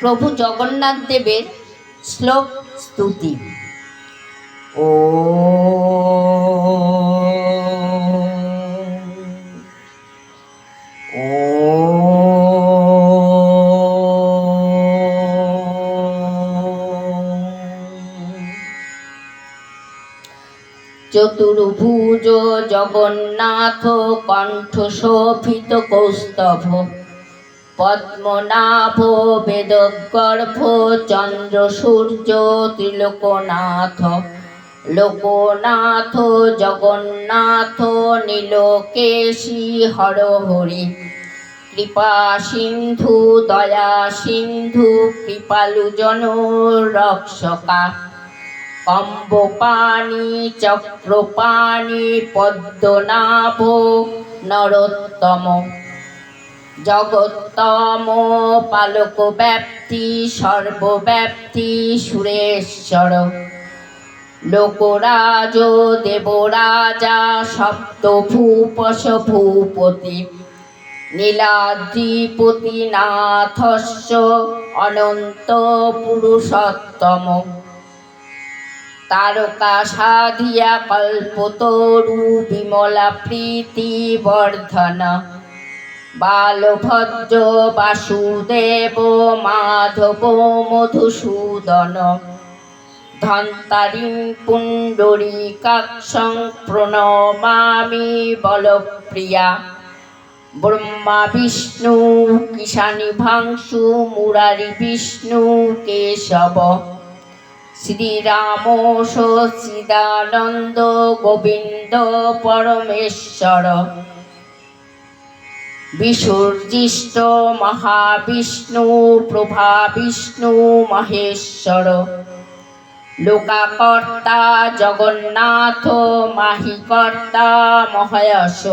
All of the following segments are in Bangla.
প্রভু জগন্নাথ দেবের শ্লোক স্তুতি। ও চতুর্ভুজ জগন্নাথ কণ্ঠ শোভিত কৌস্তভ। পদ্মনাভ, বেদগর্ভ, চন্দ্র, সূর্য, ত্রিলোকনাথ, লোকনাথ, জগন্নাথ, নীলকেশী হর হরি কৃপা সিন্ধু, দয়া সিন্ধু কৃপালু জন রক্ষকা। কম্বপাণি, চক্রপাণি, পদ্মনাভ, নরোত্তম। জগত্তম পালক ব্যাপ্তি সর্বব্যাপ্তি, সুরেশ্বর। লোকরাজ, দেবরাজা সপ্তভূপস ভূপতি নীলাদ্রিপতি নাথস্য অনন্ত পুরুষোত্তম তারকা সাধিয়া কল্পতরু বিমলা প্রীতি বর্ধন। বালভদ্র বাসুদেব, মাধব মধুসূদন ধন্তারিং পুণ্ডরীকাক্ষং প্রণমামি বলপ্রিয়া, ব্রহ্মা বিষ্ণু কিষানি ভাংশু মুরারি বিষ্ণু, কেশব, শ্রীরাম সচিদানন্দ, গোবিন্দ পরমেশ্বর বিসর্জিষ্ট মহাবিষ্ণু প্রভা বিষ্ণু মহেশ্বর। লোকাকর্তা জগন্নাথ, মাহিকর্তা মহায়স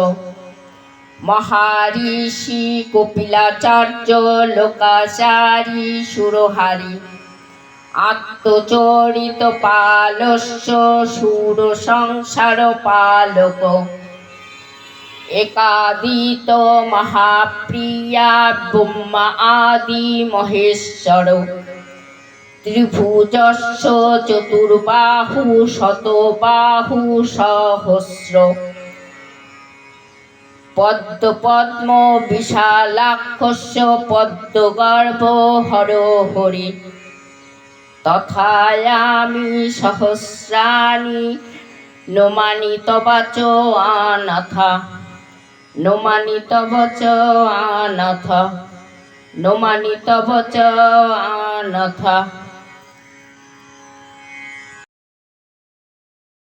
মহারিষি কপিলাচার্য লোকাচারী, সুরহারি। আত্মচরিত পালস্য সুর সংসার পালক। একাদিত মহাপ্রিয়া ব্রহ্মা আদি মহেশ্বর ত্রিভুজস্য চতুর্বাহু শতবাহু সহস্র পদ্ম পদ্ম বিশালাক্ষস্য পদ্মগর্ভ হর হরি তথায়ামি সহস্রাণি নোমানি তবাচ আনাথ নোমানি তবচ আনথ নোমানি তবচ আনাথ।